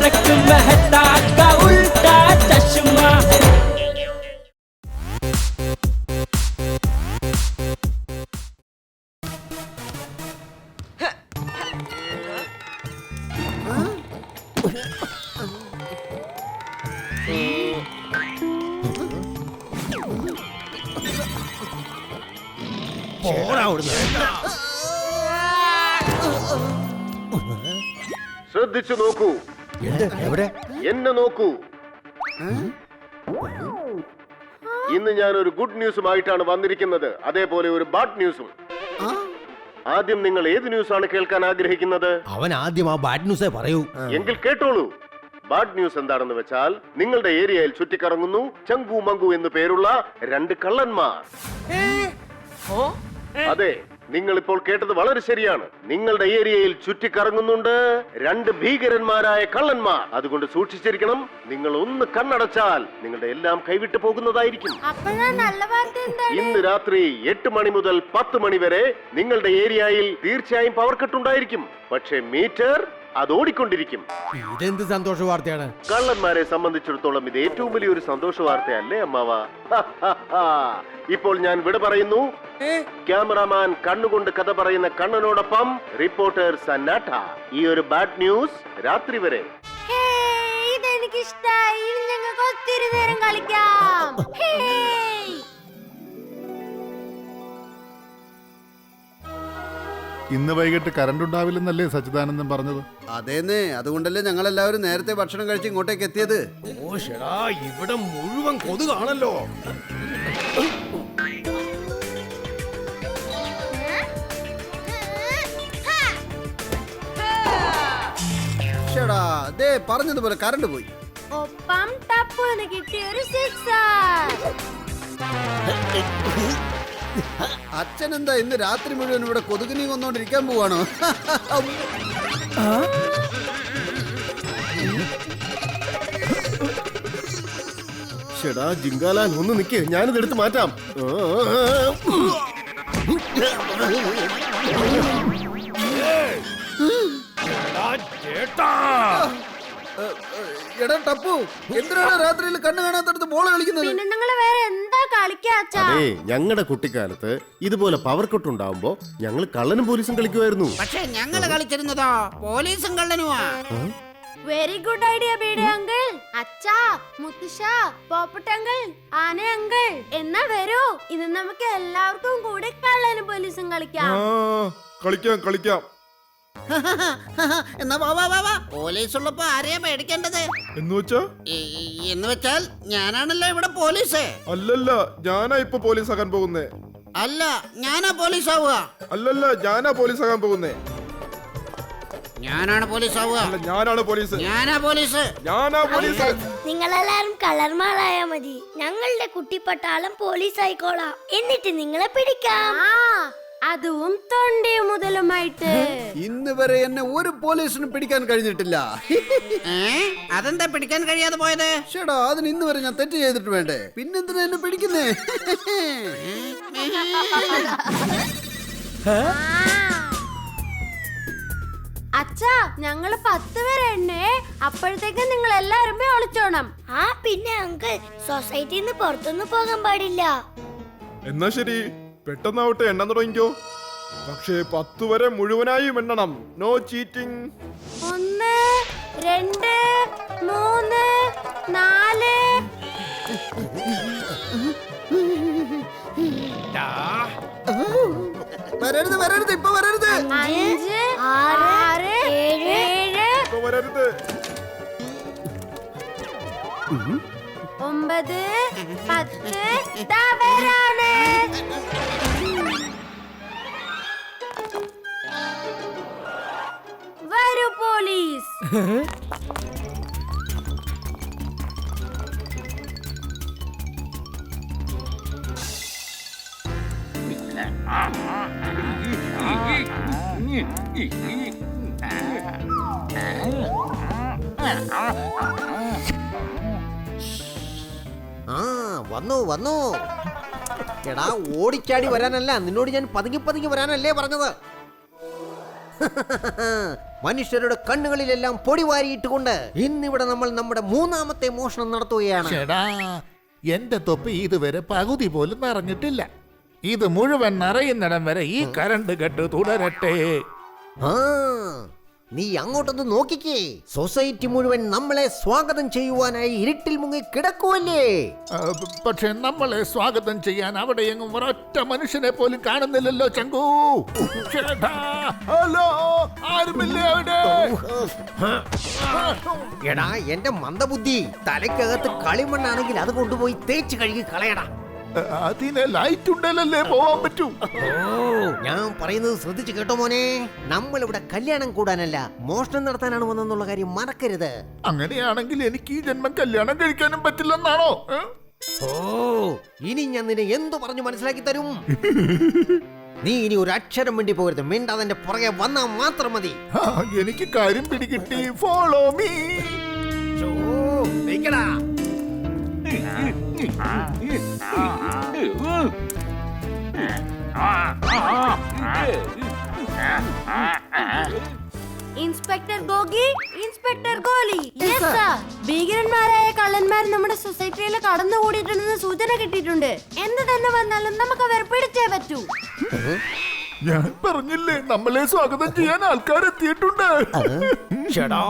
फर्क मेहता का उल्टा चश्मा ശ്രദ്ധിച്ചു നോക്കൂ എവിടെ? എന്നെ നോക്കൂ. ഇന്ന് ഞാൻ ഒരു ഗുഡ് ന്യൂസുമായിട്ടാണ് വന്നിരിക്കുന്നത്. അതേപോലെ ഒരു ബാഡ് ന്യൂസും ആദ്യം നിങ്ങൾ ഏത് ന്യൂസ് ആണ് കേൾക്കാൻ ആഗ്രഹിക്കുന്നത്? അവൻ ആദ്യം ആ ബാഡ് ന്യൂസേ പറയൂ. എങ്കിൽ കേട്ടോളൂ. ബാഡ് ന്യൂസ് എന്താണെന്ന് വെച്ചാൽ നിങ്ങളുടെ ഏരിയയിൽ ചുറ്റിക്കറങ്ങുന്നു ചങ്കു മങ്കു എന്ന് പേരുള്ള രണ്ട് കള്ളന്മാർ. അതെ. നിങ്ങൾ ഇപ്പോൾ കേട്ടത് വളരെ ശരിയാണ്. നിങ്ങളുടെ ഏരിയയിൽ ചുറ്റിക്കറങ്ങുന്നുണ്ട് രണ്ട് ഭീകരന്മാരായ കള്ളന്മാർ. അതുകൊണ്ട് സൂക്ഷിച്ചിരിക്കണം നിങ്ങൾ ഒന്ന് കണ്ണടച്ചാൽ നിങ്ങളുടെ എല്ലാം കൈവിട്ടു പോകുന്നതായിരിക്കും. ഇന്ന് രാത്രി എട്ട് മണി മുതൽ പത്ത് മണി വരെ നിങ്ങളുടെ ഏരിയയിൽ തീർച്ചയായും പവർ കട്ട് ഉണ്ടായിരിക്കും. പക്ഷേ മീറ്റർ അത് ഓടിക്കൊണ്ടിരിക്കും ഇതെന്ത് സന്തോഷ വാർത്തയാണ്? കള്ളന്മാരെ സംബന്ധിച്ചിടത്തോളം ഇത് ഏറ്റവും വലിയൊരു സന്തോഷ വാർത്തയല്ലേ അമ്മാവ? ഇപ്പോൾ ഞാൻ വിട പറയുന്നു. ക്യാമറാമാൻ കണ്ണുകൊണ്ട് കഥ പറയുന്ന കണ്ണനോടൊപ്പം റിപ്പോർട്ടർ സന്നാട്ട. ഈ ഒരു ബാഡ് ന്യൂസ് രാത്രി വരെ. ഹേ, ഇതെനിക്കിഷ്ടായി ഞങ്ങൾക്ക് ഒത്തിരി നേരം കളിക്കാം. ഇന്ന് വൈകിട്ട് കറണ്ട് ഉണ്ടാവില്ലെന്നല്ലേ സച്ചിദാനന്ദൻ പറഞ്ഞത്? അതേന്നേ. അതുകൊണ്ടല്ലേ ഞങ്ങൾ എല്ലാവരും നേരത്തെ ഭക്ഷണം കഴിച്ച് ഇങ്ങോട്ടേക്ക് എത്തിയത്. ഓ ഷെടാ ഇവിടെ മുഴുവൻ കൊതുകാണല്ലോ. ഷടാ ദേ പറഞ്ഞതുപോലെ കറണ്ട് പോയി. ഒപ്പം തപ്പു കിട്ടിയ ഒരു സിക്സർ അച്ഛൻ എന്താ ഇന്ന് രാത്രി മുഴുവൻ ഇവിടെ കൊതുകിനെ കൊന്നോണ്ടിരിക്കാൻ പോവാണോ? ഷെടാ ജിങ്കാലാൻ ഒന്ന് നിക്ക്. ഞാനിത് എടുത്ത് മാറ്റാം. എടാ ടപ്പു എന്തിനാണ് രാത്രിയിൽ കണ്ണു കാണാത്തടത്ത് ബോൾ കളിക്കുന്നത്? പിന്നെ നിങ്ങൾ വേറെ എന്താ കളിക്കാ അച്ഛാ. അതെ ഞങ്ങളുടെ കുട്ടിക്കാലത്ത് ഇതുപോലെ പവർ കട്ട് ഉണ്ടാവുമ്പോ ഞങ്ങൾ കള്ളനും പോലീസും കളിക്കുമായിരുന്നു പക്ഷേ ഞങ്ങൾ കളിച്ചിരുന്നതോ. പോലീസും കള്ളനുമാ. Very good idea beedi uncle. അച്ഛാ മുത്തുഷ പോപ്പട്ടങ്കിൾ ആന അങ്കിൾ എന്നാ വരൂ. ഇത് നമുക്ക് എല്ലാവർക്കും കൂടി കള്ളനും പോലീസും കളിക്കാം. കളിക്കാം കളിക്കാം. എന്നാ വാ വാ വാ വാ. പോലീസ് ഉള്ളപ്പോ ആരെയാ പേടിക്കേണ്ടത്? എന്ന് വെച്ചാ? എന്ന് വെച്ചാൽ ഞാനാണല്ലോ ഇവിടെ പോലീസ്. അല്ലല്ല ഞാനാ ഇപ്പൊ പോലീസ് ആകാൻ പോകുന്നേ. അല്ല ഞാനാ പോലീസ് ആവുക അല്ലല്ല ഞാനാ പോലീസ് ആകാൻ പോകുന്നേ. ഞാനാണ് പോലീസ് ആവുക അല്ല ഞാനാണ് പോലീസ്. ഞാനാ പോലീസ്. ഞാനാ പോലീസ്. നിങ്ങളെല്ലാരും കളർമാളായ മതി. ഞങ്ങളുടെ കുട്ടിപ്പട്ടാളം പോലീസ് ആയിക്കോളാം എന്നിട്ട് നിങ്ങളെ പിടിക്കാം. ആ അതും തൊണ്ടി മുതലുമായിട്ട്. ഇന്ന് വരെ എന്നെ ഒരു പോലീസിനും പിടിക്കാൻ കഴിഞ്ഞിട്ടില്ല. അതെന്താ പിടിക്കാൻ കഴിയാതെ പോയത്? ചേടാ അതിന് ഇന്ന് വരെ ഞാൻ തെറ്റ് ചെയ്തിട്ട് വേണ്ടേ? പിന്നെന്തിനാ എന്നെ പിടിക്കുന്നേ? അച്ഛാ ഞങ്ങൾ പത്ത് പേരെ എണ്ണേ. അപ്പോഴത്തേക്കും നിങ്ങൾ എല്ലാരും പോയി ഒളിച്ചോണം. ആ പിന്നെ അങ്കിൾ സൊസൈറ്റിയിൽ നിന്ന് പുറത്തൊന്നും പോകാൻ പാടില്ല. എന്നാ ശരി. പെട്ടെന്നാവട്ടെ എണ്ണ തുടങ്ങിക്കോ. പക്ഷേ പത്ത് വരെ മുഴുവനായും എണ്ണണം. നോ ചീറ്റിംഗ് ഒന്ന് രണ്ട് മൂന്ന് നാല്. വരരുത് വരരുത് ഇപ്പൊ വരരുത്. അഞ്ച് ആറ്, ആറ് ഏഴ്, ഏഴ്. ഇപ്പൊ വരരുത്. ഒമ്പത് പത്ത് ദാ വരാണ് വരൂ പോലീസ് വന്നു വന്നു. എടാ ഓടിച്ചാടി വരാനല്ല. നിന്നോട് ഞാൻ പതുങ്ങി പതുങ്ങി വരാനല്ലേ പറഞ്ഞത്. മനുഷ്യരുടെ കണ്ണുകളിലെല്ലാം പൊടി വാരിയിട്ടുകൊണ്ട് ഇന്നിവിടെ നമ്മൾ നമ്മുടെ മൂന്നാമത്തെ മോഷണം നടത്തുകയാണ്. എന്റെ തൊപ്പി ഇതുവരെ പകുതി പോലും നിറഞ്ഞിട്ടില്ല. ഇത് മുഴുവൻ നിറയുന്നിടം വരെ ഈ കരണ്ട് കെട്ട് തുടരട്ടെ. ആ. നീ അങ്ങോട്ടൊന്ന് നോക്കിക്കേ. സൊസൈറ്റി മുഴുവൻ നമ്മളെ സ്വാഗതം ചെയ്യുവാനായി ഇരുട്ടിൽ മുങ്ങി കിടക്കുവല്ലേ? പക്ഷെ നമ്മളെ സ്വാഗതം ചെയ്യാൻ അവിടെ എങ്ങും ഒരൊറ്റ മനുഷ്യനെ പോലും കാണുന്നില്ലല്ലോ ചങ്കു. ചേട്ടാ ഹലോ ആരുമില്ലേ അവിടെ? എടാ എന്റെ മന്ദബുദ്ധി. തലയ്ക്കകത്ത് കളിമണ്ണാണെങ്കിൽ അത് കൊണ്ടുപോയി തേച്ച് കഴുകി കളയടാ. അതിനെ ലൈറ്റ് ഉണ്ടല്ലേ പോവാൻ പറ്റൂ? ഞാൻ പറയുന്നത് ശ്രദ്ധിച്ചു കേട്ടോ മോനെ. നമ്മൾ ഇവിടെ കല്യാണം കൂടാനല്ല മോഷണം നടത്താനാണ് വന്നെന്നുള്ള കാര്യം മറക്കരുത്. അങ്ങനെയാണെങ്കിൽ എനിക്ക് ഈ ജന്മം കല്യാണം കഴിക്കാനും പറ്റില്ലെന്നാണോ? ഓ ഇനി ഞാൻ നിന്നെ എന്തു പറഞ്ഞു മനസ്സിലാക്കി തരും? നീ ഇനി ഒരു അക്ഷരം വേണ്ടി പോകരുത്. മിണ്ടാതെ പുറകെ വന്നാൽ മാത്രം മതി. എനിക്ക് കാര്യം പിടികിട്ടി. Follow me inspector Gogi inspector Goli. Yes sir ഭീകരന്മാരായ കള്ളന്മാർ നമ്മുടെ സൊസൈറ്റിയിൽ കടന്നുകൂടിയിട്ടുണ്ടെന്ന് സൂചന കിട്ടിയിട്ടുണ്ട്. എന്ത് തന്നെ വന്നാലും നമുക്ക് അവർ പിടിച്ചേ പറ്റൂ. ഞാൻ പറഞ്ഞില്ലേ നമ്മളെ സ്വാഗതം ചെയ്യാൻ ആൾക്കാർ എത്തിയിട്ടുണ്ട് ചേടാ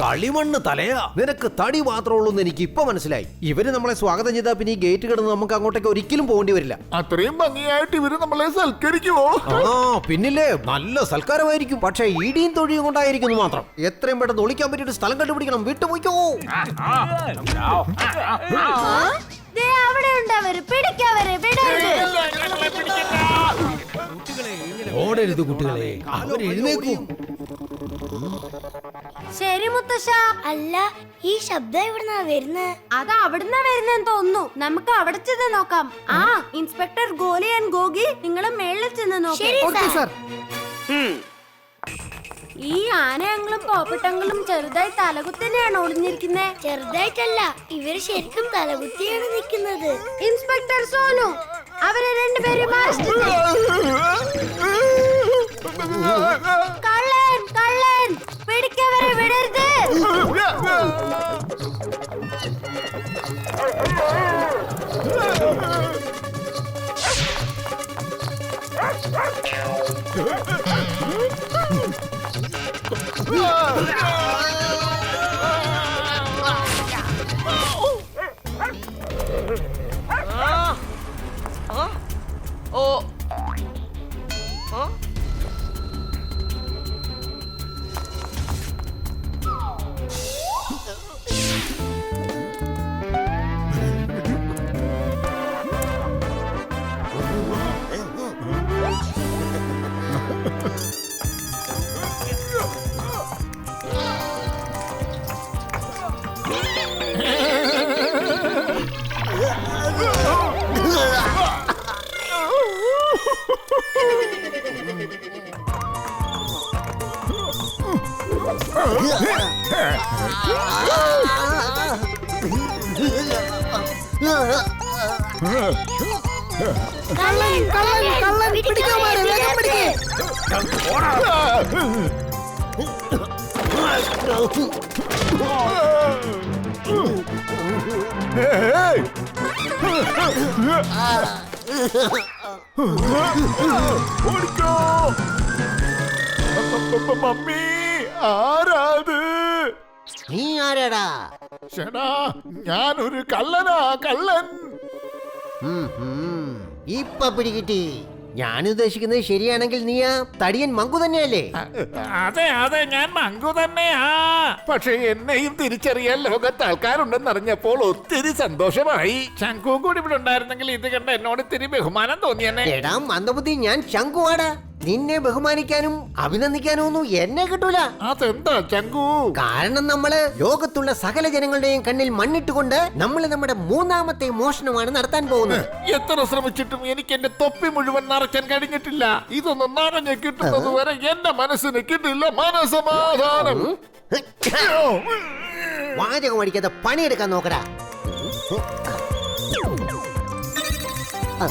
കളിമണ്ണ് തലയാ. നിനക്ക് തടി മാത്രമേ ഉള്ളൂ എന്ന് എനിക്ക് ഇപ്പൊ മനസ്സിലായി. ഇവർ നമ്മളെ സ്വാഗതം ചെയ്താ പിന്നെ ഈ ഗേറ്റ് കിടന്ന് നമുക്ക് അങ്ങോട്ടേക്ക് ഒരിക്കലും പോകേണ്ടി വരില്ല. അത്രയും ഭംഗിയായിട്ട് ഇവർ നമ്മളെ സൽക്കരിക്കുമോ ആ പിന്നില്ലേ നല്ല സൽക്കാരമായിരിക്കും. പക്ഷെ ഇടിയും തൊഴിയും കൊണ്ടായിരിക്കുന്നു മാത്രം. എത്രയും പെട്ടെന്ന് ഒളിക്കാൻ പറ്റിയിട്ട് സ്ഥലം കണ്ടുപിടിക്കണം. വിട്ടുപോയിക്കോ. ദേ അവിടെ ഉണ്ട് അവർ പിടിക്കവരെ വിടരുത് ഓടരുത് കുട്ടികളെ. ശരി മുത്തശ്ശ. അല്ല ഈ ശബ്ദം എവിടുന്നാ വരുന്നത് അത് അവിടുന്ന് വരുന്നെന്ന് തോന്നുന്നു. നമുക്ക് അവിടെ ചെന്ന് നോക്കാം. ആ ഇൻസ്പെക്ടർ ഗോലി ആൻഡ് ഗോഗി നിങ്ങൾ മേളിൽ ചെന്ന് നോക്കാം. സാർ. ഈ ആനയങ്ങളും പോപ്പട്ടങ്ങളും ചെറുതായി തലകുത്തിനെയാണ് ഒളിഞ്ഞിരിക്കുന്നത് ചെറുതായിട്ടല്ല ഇവർ ശരിക്കും തലകുത്തിയാണ് നിൽക്കുന്നത്. ഇൻസ്പെക്ടർ സോനു அவரை ரெண்டு பேரும் கள்ளன் கள்ளன் பிடிக்கவரை விடர்ந்து Ah! കള്ളൻ പിടിക്കവരെ വിടരുത് കള്ളൻ കള്ളൻ കള്ളൻ പിടിക്കാൻ വേഗം പിടിക്കേ ഏയ്! ഓടിക്കോ. മമ്മി ആരാത്? നീ ആരാടാ? ചേടാ ഞാനൊരു കള്ളനാ കള്ളൻ. ഇപ്പൊ പിടികിട്ടി. ഞാൻ ഉദ്ദേശിക്കുന്നത് ശരിയാണെങ്കിൽ നീ ആ തടിയൻ മങ്കു തന്നെയല്ലേ? അതെ അതെ ഞാൻ മങ്കു തന്നെയാ. പക്ഷെ എന്നെയും തിരിച്ചറിയാൻ ലോകത്ത് ആൾക്കാരുണ്ടെന്ന് അറിഞ്ഞപ്പോൾ ഒത്തിരി സന്തോഷമായി. ശംഖുവും കൂടി ഇവിടെ ഉണ്ടായിരുന്നെങ്കിൽ ഇത് കണ്ട എന്നോട് ഇത്തിരി ബഹുമാനം തോന്നിയെന്നെ. എടാ മന്ദബുദ്ധി ഞാൻ ശങ്കുവാടാ നിന്നെ ബഹുമാനിക്കാനും അഭിനന്ദിക്കാനും ഒന്നും എന്നെ കിട്ടൂല അതെന്താ ചങ്കു കാരണം നമ്മൾ ലോകത്തുള്ള സകല ജനങ്ങളുടെയും കണ്ണിൽ മണ്ണിട്ടുകൊണ്ട് നമ്മൾ നമ്മുടെ മൂന്നാമത്തെ മോഷണമാണ് നടത്താൻ പോകുന്നത് എത്ര ശ്രമിച്ചിട്ടും എനിക്ക് എന്റെ തൊപ്പി മുഴുവൻ നിറയ്ക്കാൻ കഴിഞ്ഞിട്ടില്ല ഇതൊന്നും നിറഞ്ഞ് കിട്ടുന്നത് വരെ എന്റെ മനസ്സിന് കിട്ടില്ല മനസമാധാനം വാചകം അടിക്കാതെ പണിയെടുക്കാൻ നോക്കടാ ആ.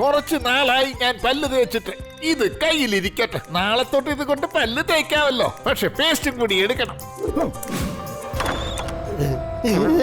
കുറച്ച് നാളായി ഞാൻ പല്ല് തേച്ചിട്ട്. ഇത് കയ്യിലിരിക്കട്ടെ. നാളെ തൊട്ട് ഇത് കൊണ്ട് പല്ല് തേക്കാവല്ലോ. പക്ഷെ പേസ്റ്റും കൂടി എടുക്കണം.